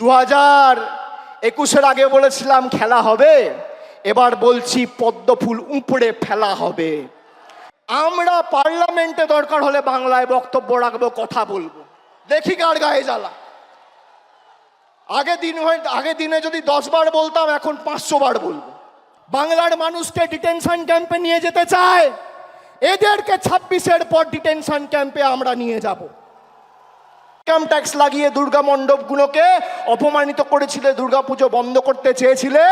দু হাজার একুশের আগে বলেছিলাম খেলা হবে, এবার বলছি পদ্ম ফুল উপড়ে ফেলা হবে। আমরা পার্লামেন্টে দরকার হলে বাংলায় বক্তব্য রাখব, কথা বলব। দেখি কার গায়ে জ্বালা। আগে দিন আগে দিনে যদি দশ বার বলতাম, এখন পাঁচশো বার বলব। বাংলার মানুষকে ডিটেনশন ক্যাম্পে নিয়ে যেতে চায়, এদেরকে ছাব্বিশের পর ডিটেনশন ক্যাম্পে আমরা নিয়ে যাব। ইনকাম ট্যাক্স লাগিয়ে দুর্গা মণ্ডপগুলোকে অপমানিত করেছিলে, দুর্গাপুজো বন্ধ করতে চেয়েছিলে।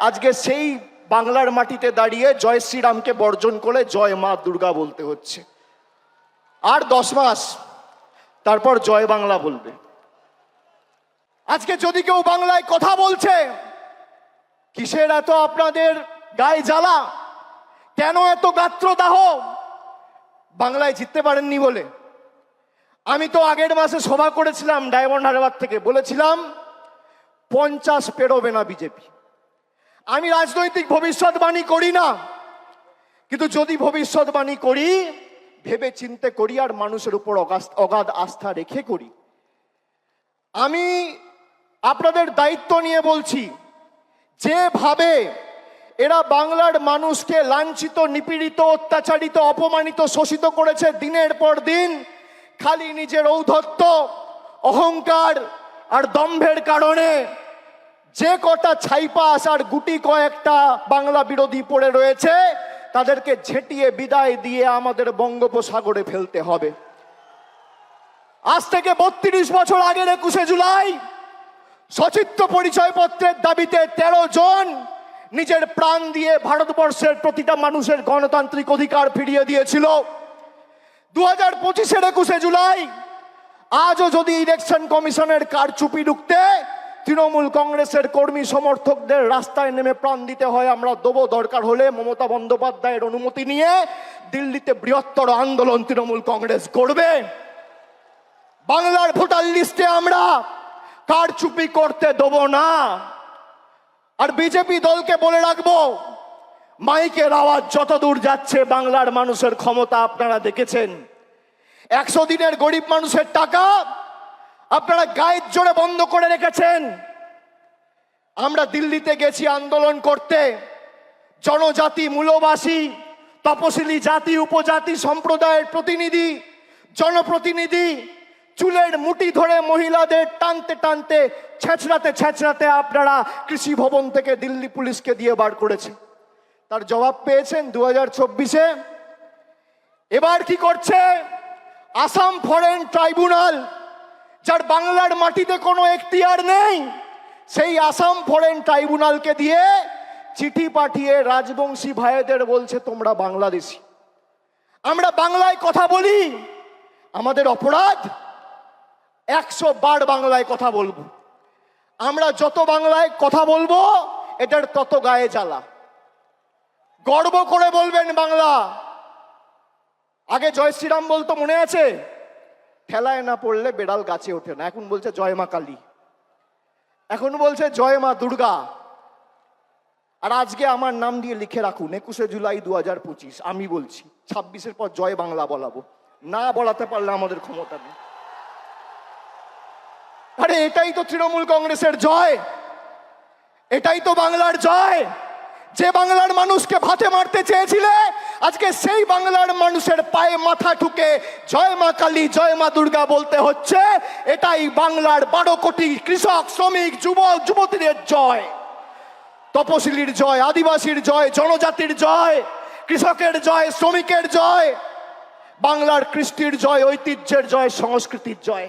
আজকে সেই বাংলার মাটিতে দাঁড়িয়ে জয় শ্রীরামকে বর্জন করে জয় মা দুর্গা বলতে হচ্ছে। আর দশ মাস, তারপর জয় বাংলা বলবে। আজকে যদি কেউ বাংলায় কথা বলছে, কিসের এত আপনাদের গায়ে জ্বালা? কেন এত গাত্রদাহ? বাংলায় জিততে পারেননি বলে। আমি তো আগের মাসে সভা করেছিলাম ডায়মন্ড হারবার থেকে, বলেছিলাম পঞ্চাশ পেরোবে না বিজেপি। আমি রাজনৈতিক ভবিষ্যৎবাণী করি না, কিন্তু যদি ভবিষ্যৎবাণী করি, ভেবে চিন্তে করি আর মানুষের উপর অগাধ আস্থা রেখে করি। আমি আপনাদের দায়িত্ব নিয়ে বলছি, যেভাবে এরা বাংলার মানুষকে লাঞ্ছিত, নিপীড়িত, অত্যাচারিত, অপমানিত, শোষিত করেছে দিনের পর দিন খালি নিজের ঔদ্ধত্য, অহংকার আর দম্ভের কারণে যে কটা ছাইপাস আর গুটি কয়েকটা বাংলা বিরোধী পড়ে রয়েছে, তাদেরকে ঝেঁটিয়ে বিদায় দিয়ে আমাদের বঙ্গোপসাগরে ফেলতে হবে। আজ থেকে বত্রিশ বছর আগের একুশে জুলাই, সচিত্র পরিচয়পত্রের দাবিতে তেরো জন নিজের প্রাণ দিয়ে ভারতবর্ষের প্রতিটা মানুষের গণতান্ত্রিক অধিকার ফিরিয়ে দিয়েছিল। দু হাজার পঁচিশের একুশে জুলাই, আজও যদি ইলেকশন কমিশনের কারচুপি ঢুকতে, তৃণমূল কংগ্রেসের কর্মী সমর্থকদের রাস্তায় নেমে প্রাণ দিতে হয়, আমরা দেবো দরকার হলে মমতা বন্দ্যোপাধ্যায়ের অনুমতি নিয়ে দিল্লিতে বৃহত্তর আন্দোলন তৃণমূল কংগ্রেস করবে। বাংলার ভোটার লিস্টে আমরা কারচুপি করতে দেবো না। আর বিজেপি দলকে বলে রাখব মাইকের আওয়াজ যত দূর যাচ্ছে, বাংলার মানুষের ক্ষমতা আপনারা দেখেছেন। একশো দিনের গরিব মানুষের টাকা আপনারা গায়ের জোরে বন্ধ করে রেখেছেন। আমরা দিল্লিতে গেছি আন্দোলন করতে। জনজাতি, মূলবাসী, তপশিলি জাতি, উপজাতি সম্প্রদায়ের প্রতিনিধি, জনপ্রতিনিধি চুলের মুটি ধরে মহিলাদের টানতে টানতে, ছেঁচড়াতে ছেঁচড়াতে আপনারা কৃষি ভবন থেকে দিল্লি পুলিশকে দিয়ে বার করেছে। তার জবাব পেয়েছেন দু হাজার চব্বিশে। এবার কি করছে? আসাম ফরেন ট্রাইব্যুনাল, যার বাংলার মাটিতে কোনো এখতিয়ার নেই, সেই আসাম ফরেন ট্রাইব্যুনালকে দিয়ে চিঠি পাঠিয়ে রাজবংশী ভাইদের বলছে, তোমরা বাংলাদেশি। আমরা বাংলায় কথা বলি, আমাদের অপরাধ, একশো বার বাংলায় কথা বলব। আমরা যত বাংলায় কথা বলব, এটার তত গায়ে জ্বালা। গর্ব করে বলবেন বাংলা। আগে জয় শ্রীরাম বলতো, মনে আছে? ঠেলায় না পড়লে বেড়াল গাছে ওঠে না। এখন বলছে জয় মা কালী। এখন বলছে জয় মা দুর্গা। আর আজকে আমার নাম দিয়ে লিখে রাখুন, একুশে জুলাই দু হাজার পঁচিশ, আমি বলছি, ছাব্বিশের পর জয় বাংলা বলাবো। না বলাতে পারলে আমাদের ক্ষমতা নেই। আরে এটাই তো তৃণমূল কংগ্রেসের জয়। এটাই তো বাংলার জয়। যে বাংলার মানুষকে ভাতে মারতে চেয়েছিলে, আজকে সেই বাংলার মানুষের পায়ে মাথা ঠুকে জয় মা কালী, জয় মা দুর্গা বলতে হচ্ছে, এটাই বাংলার বারো কোটি কৃষক, শ্রমিক, যুবক, যুবতীদের জয়। তপশিলির জয়, আদিবাসীর জয়, জনজাতির জয়, কৃষকের জয়, শ্রমিকের জয়, বাংলার কৃষ্টির জয়, ঐতিহ্যের জয়, সংস্কৃতির জয়।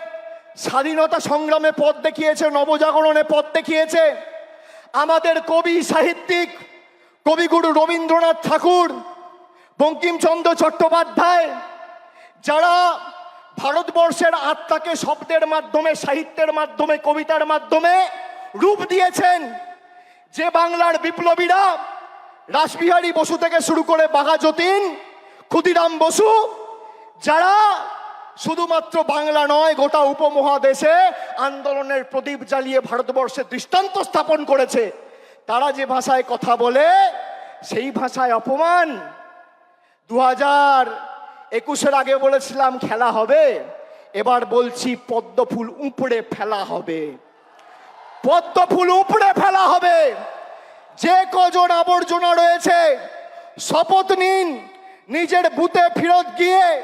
স্বাধীনতা সংগ্রামে পথ দেখিয়েছে, নবজাগরণে পথ দেখিয়েছে। আমাদের কবি সাহিত্যিক, কবিগুরু রবীন্দ্রনাথ ঠাকুর, বঙ্কিমচন্দ্র চট্টোপাধ্যায়, যারা ভারতবর্ষের আত্মাকে শব্দের মাধ্যমে, সাহিত্যের মাধ্যমে, কবিতার মাধ্যমে রূপ দিয়েছেন, যে বাংলার বিপ্লবীরা রাসবিহারী বসু থেকে শুরু করে বাঘা যতীন ক্ষুদিরাম বসু, যারা শুধুমাত্র বাংলা নয়, গোটা উপমহাদেশে আন্দোলনের প্রদীপ জ্বালিয়ে ভারতবর্ষে দৃষ্টান্ত স্থাপন করেছে। তারা যে ভাষায় কথা বলে, সেই ভাষায় অপমান। দু হাজার একুশের আগে বলেছিলাম, খেলা হবে। এবার বলছি, পদ্ম ফুল উপড়ে ফেলা হবে। পদ্ম ফুল উপড়ে ফেলা হবে। যে কজন আবর্জনা রয়েছে, শপথ নিন, নিজের বুথে ফেরত গিয়ে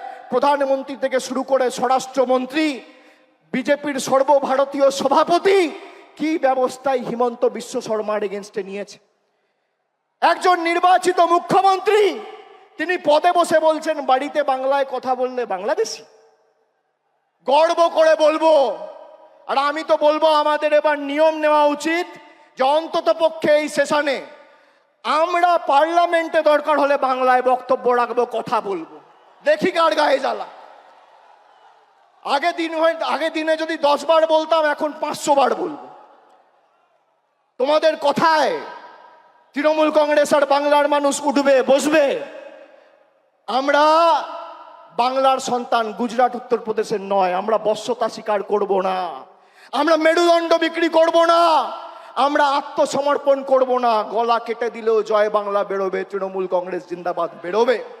প্রধানমন্ত্রী থেকে শুরু করে স্বরাষ্ট্রমন্ত্রী, বিজেপির সর্বভারতীয় সভাপতি, কি ব্যবস্থায় হিমন্ত বিশ্ব শর্মার এগেনস্টে নিয়েছে? একজন নির্বাচিত মুখ্যমন্ত্রী, তিনি পদে বসে বলছেন, বাড়িতে বাংলায় কথা বললে বাংলাদেশি। গর্ব করে বলব, আর আমি তো বলব আমাদের এবার নিয়ম নেওয়া উচিত যে অন্তত পক্ষে এই সেশনে আমরা পার্লামেন্টে দরকার হলে বাংলায় বক্তব্য রাখব, কথা বলব। দেখি কার গায়ে জ্বালা। আগে দিন হয়, আগে দিনে যদি দশ বার বলতাম, এখন পাঁচশো বার বলব। তোমাদের কথায় তৃণমূল কংগ্রেস আর বাংলার মানুষ উঠবে, বসবে। আমরা বাংলার সন্তান, গুজরাট, উত্তরপ্রদেশের নয়। আমরা বশ্যতা স্বীকার করব না। আমরা মেরুদণ্ড বিক্রি করব না। আমরা আত্মসমর্পণ করব না। গলা কেটে দিলেও জয় বাংলা বেরোবে, তৃণমূল কংগ্রেস জিন্দাবাদ বেরোবে।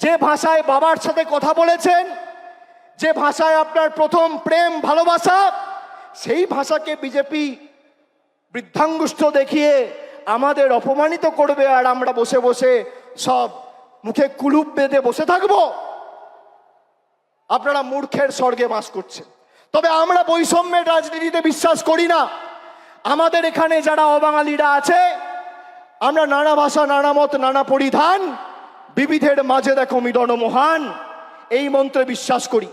যে ভাষায় বাবার সাথে কথা বলেছেন, যে ভাষায় আপনার প্রথম প্রেম ভালোবাসা, সেই ভাষাকে বিজেপি বৃদ্ধাঙ্গুষ্ঠ দেখিয়ে আমাদের অপমানিত করবে আর আমরা বসে বসে সব মুখে কুলুপ বেঁধে বসে থাকব। আপনারা মূর্খের স্বর্গে বাস করছেন। তবে আমরা বৈষম্যের রাজনীতিতে বিশ্বাস করি না। আমাদের এখানে যারা অবাঙালিরা আছে, আমরা নানা ভাষা, নানা মত, নানা পরিধান বিবিধের মাঝে দেখো মিলন মহান, এই মন্ত্রে বিশ্বাস করি।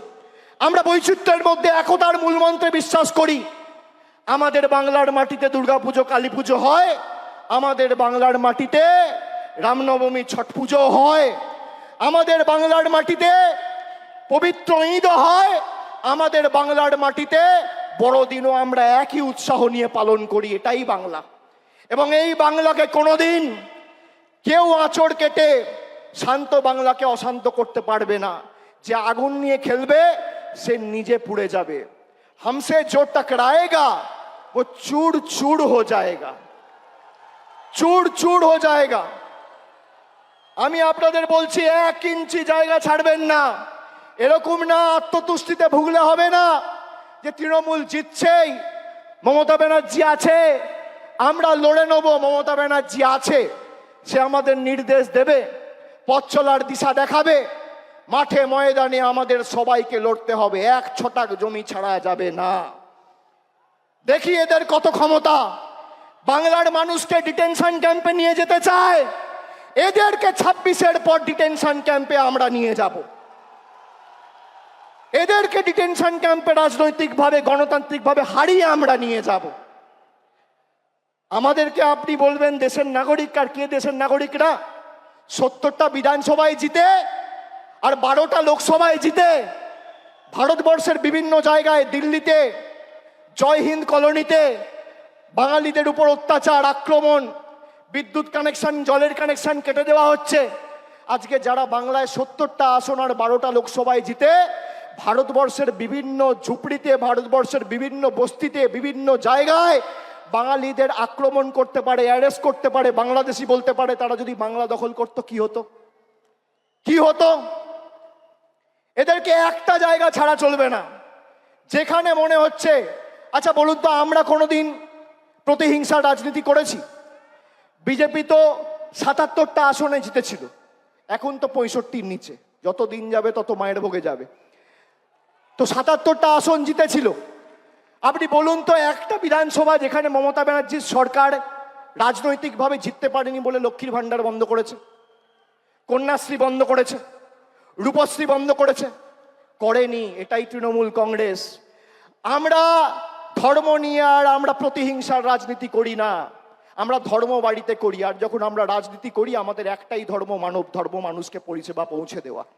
আমরা বৈচিত্র্যের মধ্যে একতার মূল মন্ত্রে বিশ্বাস করি। আমাদের বাংলার মাটিতে দুর্গাপুজো কালী পুজো হয়। আমাদের বাংলার মাটিতে রামনবমী ছট পুজো হয়। আমাদের বাংলার মাটিতে পবিত্র ঈদ হয়। আমাদের বাংলার মাটিতে বড়দিনও আমরা একই উৎসাহ নিয়ে পালন করি, এটাই বাংলা। এবং এই বাংলাকে কোনোদিন কেউ আঁচড় কেটে শান্ত বাংলাকে অশান্ত করতে পারবে না যে আগুন নিয়ে খেলবে সে নিজে পুড়ে যাবে हमसे जो टकराएगा वो चूड़ चूड़ हो जाएगा চুড় চুড় হয়ে যায়গা আমি আপনাদের বলছি এক ইঞ্চি জায়গা ছাড়বেন না এরকম না আত্মতুষ্টিতে ভুগলে হবে না যে তৃণমূল জিতছেই মমতা ব্যানার্জি আছে আমরা লড়ে নেব মমতা ব্যানার্জি আছে সে আমাদের নির্দেশ দেবে পথ চলার দিশা দেখাবে। মাঠে ময়দানে আমাদের সবাইকে লড়তে হবে। এক ছটাক জমি ছাড়া যাবে না। দেখি এদের কত ক্ষমতা। বাংলার মানুষকে ডিটেনশন ক্যাম্পে নিয়ে যেতে চায়। এদেরকে ছাব্বিশের পর ডিটেনশন ক্যাম্পে আমরা নিয়ে যাব। এদেরকে ডিটেনশন ক্যাম্পে রাজনৈতিকভাবে, গণতান্ত্রিকভাবে হারিয়ে আমরা নিয়ে যাব। আমাদেরকে আপনি বলবেন, দেশের নাগরিক আর কে দেশের নাগরিকরা? সত্তরটা বিধানসভায় জিতে আর বারোটা লোকসভায় জিতে। ভারতবর্ষের বিভিন্ন জায়গায় দিল্লিতে, জয় হিন্দ কলোনিতে বাঙালিদের উপর অত্যাচার, আক্রমণ, বিদ্যুৎ কানেকশন, জলের কানেকশন কেটে দেওয়া হচ্ছে। আজকে যারা বাংলায় সত্তরটা আসন আর বারোটা লোকসভায় জিতে, ভারতবর্ষের বিভিন্ন ঝুপড়িতে, ভারতবর্ষের বিভিন্ন বস্তিতে, বিভিন্ন জায়গায় বাঙালিদের আক্রমণ করতে পারে অ্যারেস্ট করতে পারে, বাংলাদেশি বলতে পারে, তারা যদি বাংলা দখল করতো, কি হতো? কি হতো? এদেরকে একটা জায়গা ছাড়া চলবে না। যেখানে মনে হচ্ছে আচ্ছা বলুন তো, আমরা কোনোদিন প্রতিহিংসার রাজনীতি করেছি? বিজেপি তো সাতাত্তরটা আসনে জিতেছিল, এখন তো পঁয়ষট্টির নিচে। যত দিন যাবে, তত মায়ের ভোগে যাবে। তো সাতাত্তরটা আসন জিতেছিল আপনি বলুন তো, একটা বিধানসভা যেখানে মমতা ব্যানার্জির সরকার রাজনৈতিকভাবে জিততে পারেনি বলে লক্ষ্মীর ভাণ্ডার বন্ধ করেছে, কন্যাশ্রী বন্ধ করেছে, রূপশ্রী বন্ধ করেছে, করেনি এটাই তৃণমূল কংগ্রেস। আমরা ধর্ম নিয়ে আর আমরা প্রতিহিংসার রাজনীতি করি না, আমরা ধর্ম বাড়িতে করি, আর যখন আমরা রাজনীতি করি, আমাদের একটাই ধর্ম মানব, ধর্ম মানুষকে পরিষেবা পৌঁছে দেওয়া।